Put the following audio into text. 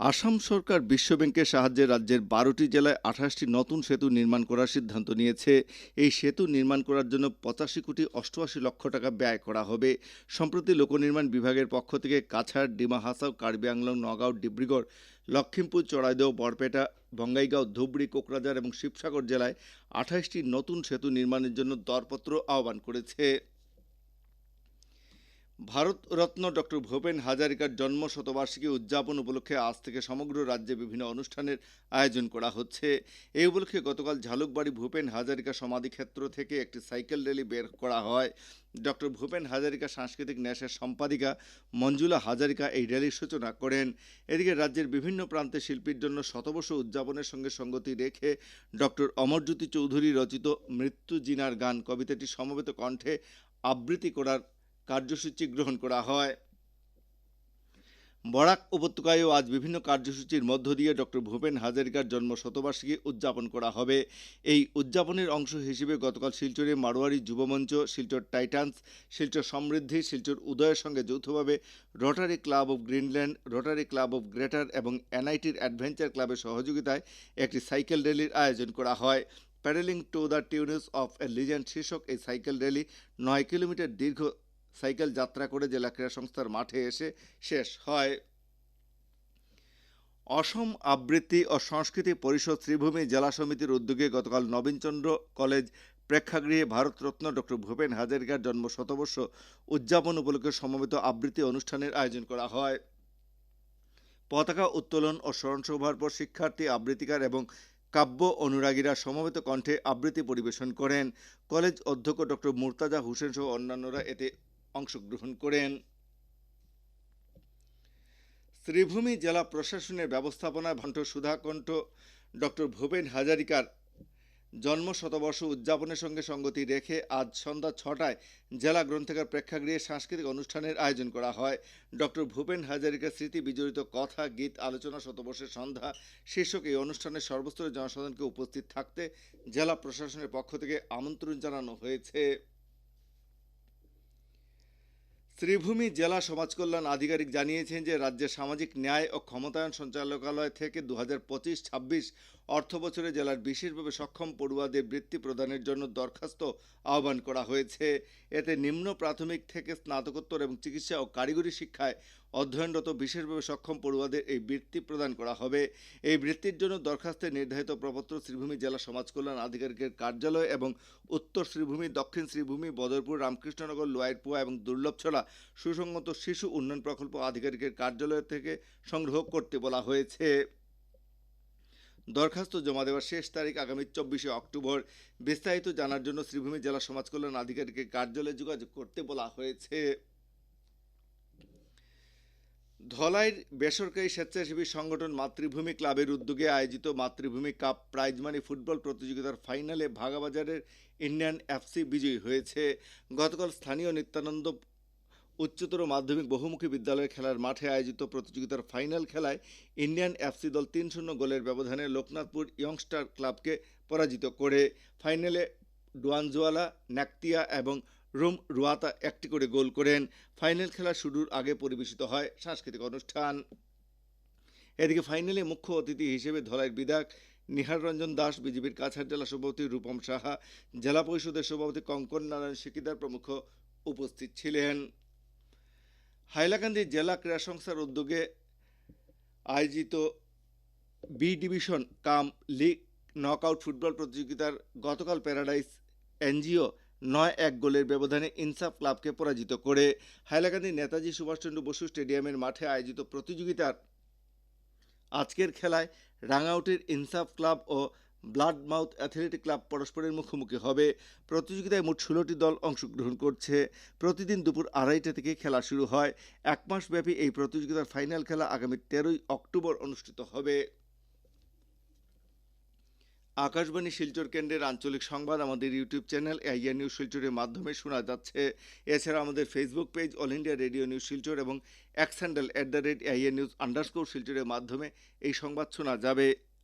আসাম সরকার বিশ্বব্যাংকের সাহায্যে রাজ্যের বারোটি জেলায় আঠাশটি নতুন সেতু নির্মাণ করার সিদ্ধান্ত নিয়েছে। এই সেতু নির্মাণ করার জন্য পঁচাশি কোটি অষ্টআশি লক্ষ টাকা ব্যয় করা হবে। সম্প্রতি লোকনির্মাণ বিভাগের পক্ষ থেকে কাছাড়, ডিমা, হাসাও, কার্বি আংলং, নগাঁও, ডিব্রুগড়, লক্ষিমপুর, চড়াইদেও বরপেটা বঙ্গাইগাঁও, ধুবড়ি কোকরাঝার এবং শিবসাগর জেলায় আঠাশটি নতুন সেতু নির্মাণের জন্য দরপত্র আহ্বান করেছে। ভারতরত্ন ডক্টর ভূপেন হাজারিকার জন্ম শতবার্ষিকী উদযাপন উপলক্ষে আজ থেকে সমগ্র রাজ্যে বিভিন্ন অনুষ্ঠানের আয়োজন করা হচ্ছে। এই উপলক্ষে গতকাল ঝালুকবাড়ি ভূপেন হাজারিকা সমাধিক্ষেত্র থেকে একটি সাইকেল র্যালি বের করা হয়। ডক্টর ভূপেন হাজারিকা সাংস্কৃতিক ন্যাসের সম্পাদিকা মঞ্জুলা হাজারিকা এই র্যালির সূচনা করেন। এদিকে রাজ্যের বিভিন্ন প্রান্তে শিল্পীর জন্য শতবর্ষ উদযাপনের সঙ্গে সঙ্গতি রেখে ডক্টর অমরজ্যোতি চৌধুরী রচিত মৃত্যু জিনার গান কবিতাটি সমবেত কণ্ঠে আবৃত্তি করার কার্যসূচি গ্রহণ করা হয়। বরাক উপত্যকায়ও আজ বিভিন্ন কার্যসূচির মধ্য দিয়ে ডক্টর ভূপেন হাজারিকার জন্ম শতবার্ষিকী উদযাপন করা হবে। এই উদযাপনের অংশ হিসেবে গতকাল শিলচরে মারোয়ারি যুবমঞ্চ, শিলচর টাইটান্স, শিলচর সমৃদ্ধি, শিলচর উদয়ের সঙ্গে যৌথভাবে Rotary Club of Greenland, Rotary Club of Greater এবং এনআইটির অ্যাডভেঞ্চার ক্লাবের সহযোগিতায় একটি সাইকেল র্যালির আয়োজন করা হয়। Pedalling to the tunes of a legend শীর্ষক এই সাইকেল র্যালি নয় কিলোমিটার দীর্ঘ সাইকেল যাত্রা করে জেলা ক্রীড়া সংস্থার মাঠে এসে শেষ হয়। অসম আবৃত্তি ও সংস্কৃতি পরিষদ শ্রীভূমি জেলা সমিতির উদ্যোগে গতকাল নবীনচন্দ্র কলেজ প্রেক্ষাগৃহে ভারতরত্ন ডক্টর ভূপেন হাজারিকার জন্ম শতবর্ষ উদযাপন উপলক্ষে সমবেত আবৃত্তি অনুষ্ঠানের আয়োজন করা হয়। পতাকা উত্তোলন ও স্মরণসভার পর শিক্ষার্থী, আবৃত্তিকার এবং কাব্য অনুরাগীরা সমবেত কণ্ঠে আবৃত্তি পরিবেশন করেন। কলেজ অধ্যক্ষ ডক্টর মুর্তাজা হোসেন সহ অন্যান্যরা এতে অংশগ্রহণ করেন। শ্রীভূমি জেলা প্রশাসনের ব্যবস্থাপনায় ভণ্ট সুধাকণ্ঠ ডক্টর ভূপেন হাজারিকার জন্ম শতবর্ষ উদযাপনের সঙ্গে সঙ্গতি রেখে আজ সন্ধ্যা ছটায় জেলা গ্রন্থাগার প্রেক্ষাগৃহে সাংস্কৃতিক অনুষ্ঠানের আয়োজন করা হয়। ডক্টর ভূপেন হাজারিকার স্মৃতি বিজড়িত কথা, গীত, আলোচনা, শতবর্ষের সন্ধ্যা, শীর্ষক এই অনুষ্ঠানে সর্বস্তরের জনসাধারণকে উপস্থিত থাকতে জেলা প্রশাসনের পক্ষ থেকে আমন্ত্রণ জানানো হয়েছে। শ্রীভূমি জেলা সমাজকল্যাণ আধিকারিক জানিয়েছেন যে রাজ্যের সামাজিক ন্যায় ও ক্ষমতায়ন সঞ্চালকালয় থেকে দু হাজার পঁচিশ ছাব্বিশ অর্থ বছরে জেলার বিশেষভাবে সক্ষম পড়ুয়াদের বৃত্তি প্রদানের জন্য দরখাস্ত আহ্বান করা হয়েছে। এতে নিম্ন প্রাথমিক থেকে স্নাতকোত্তর এবং চিকিৎসা ও কারিগরি শিক্ষায় অধ্যয়নরত বিশেষভাবে সক্ষম পড়ুয়াদের এই বৃত্তি প্রদান করা হবে। এই বৃত্তির জন্য দরখাস্তের নির্ধারিত প্রপত্র শ্রীভূমি জেলা সমাজ কল্যাণ আধিকারিকের কার্যালয় এবং উত্তর শ্রীভূমি, দক্ষিণ শ্রীভূমি, বদরপুর, রামকৃষ্ণনগর লোয়ারপুয়া এবং দুর্লভছড়া সুসংগত শিশু উন্নয়ন প্রকল্প আধিকারিকের কার্যালয় থেকে সংগ্রহ করতে বলা হয়েছে। দরখাস্ত জমা দেওয়ার শেষ তারিখ আগামী চব্বিশে অক্টোবর। বিস্তারিত জানার জন্য শ্রীভূমি জেলা সমাজ কল্যাণ আধিকারিকের কার্যালয়ে যোগাযোগ করতে বলা হয়েছে। ধলাইর বেসরকারি স্বেচ্ছাসেবী সংগঠন মাতৃভূমি ক্লাবের উদ্যোগে আয়োজিত মাতৃভূমি কাপ প্রাইজ মানি ফুটবল প্রতিযোগিতার ফাইনালে ভাগাবাজারের ইন্ডিয়ান এফসি বিজয়ী হয়েছে। গতকাল স্থানীয় নিত্যানন্দ উচ্চতর মাধ্যমিক বহুমুখী বিদ্যালয়ের খেলার মাঠে আয়োজিত প্রতিযোগিতার ফাইনাল খেলায় ইন্ডিয়ান এফসি দল তিন শূন্য গোলের ব্যবধানে লোকনাথপুর ইয়ংস্টার ক্লাবকে পরাজিত করে। ফাইনালে ডোয়ানজোয়ালা নাকতিয়া এবং রুম রুয়াতা একটি করে গোল করেন। ফাইনাল খেলা শুরুর আগে পরিবেশিত হয় সাংস্কৃতিক অনুষ্ঠান। এদিকে ফাইনালে মুখ্য অতিথি হিসেবে ধলাইয়ের বিধায়ক নিহার রঞ্জন দাস, বিজেপির কাছাড় জেলা সভাপতি রূপম সাহা, জেলা পরিষদের সভাপতি কঙ্কন নারায়ণ শিকিদার প্রমুখ উপস্থিত ছিলেন। হাইলাকান্দি জেলা ক্রীড়া সংস্থার উদ্যোগে আয়োজিত B division cum league knockout football প্রতিযোগিতার গতকাল প্যারাডাইস এনজিও নয় এক গোলের ব্যবধানে ইনসাফ ক্লাবকে পরাজিত করে হাইলাকান্দি নেতাজি সুভাষচন্দ্র বসু স্টেডিয়ামের মাঠে আয়োজিত প্রতিযোগিতার আজকের খেলায় রাঙাউটের ইনসাফ ক্লাব ও ব্লাড মাউথ অ্যাথলেটিক ক্লাব পরস্পরের মুখোমুখি হবে। প্রতিযোগিতায় মোট ষোলোটি দল অংশগ্রহণ করছে। প্রতিদিন দুপুর আড়াইটা থেকে খেলা শুরু হয়। এক মাস ব্যাপী এই প্রতিযোগিতার ফাইনাল খেলা আগামী তেরোই অক্টোবর অনুষ্ঠিত হবে। আকাশবাণী শিলচর কেন্দ্রের আঞ্চলিক সংবাদ আমাদের ইউটিউব চ্যানেল এআইআর নিউজ শিলচরের মাধ্যমে শোনা যাচ্ছে। এছাড়া আমাদের Facebook page All India Radio News Silchar এবং X handle at the rate AIR news underscore শিলচরের মাধ্যমে এই সংবাদ শোনা যাবে।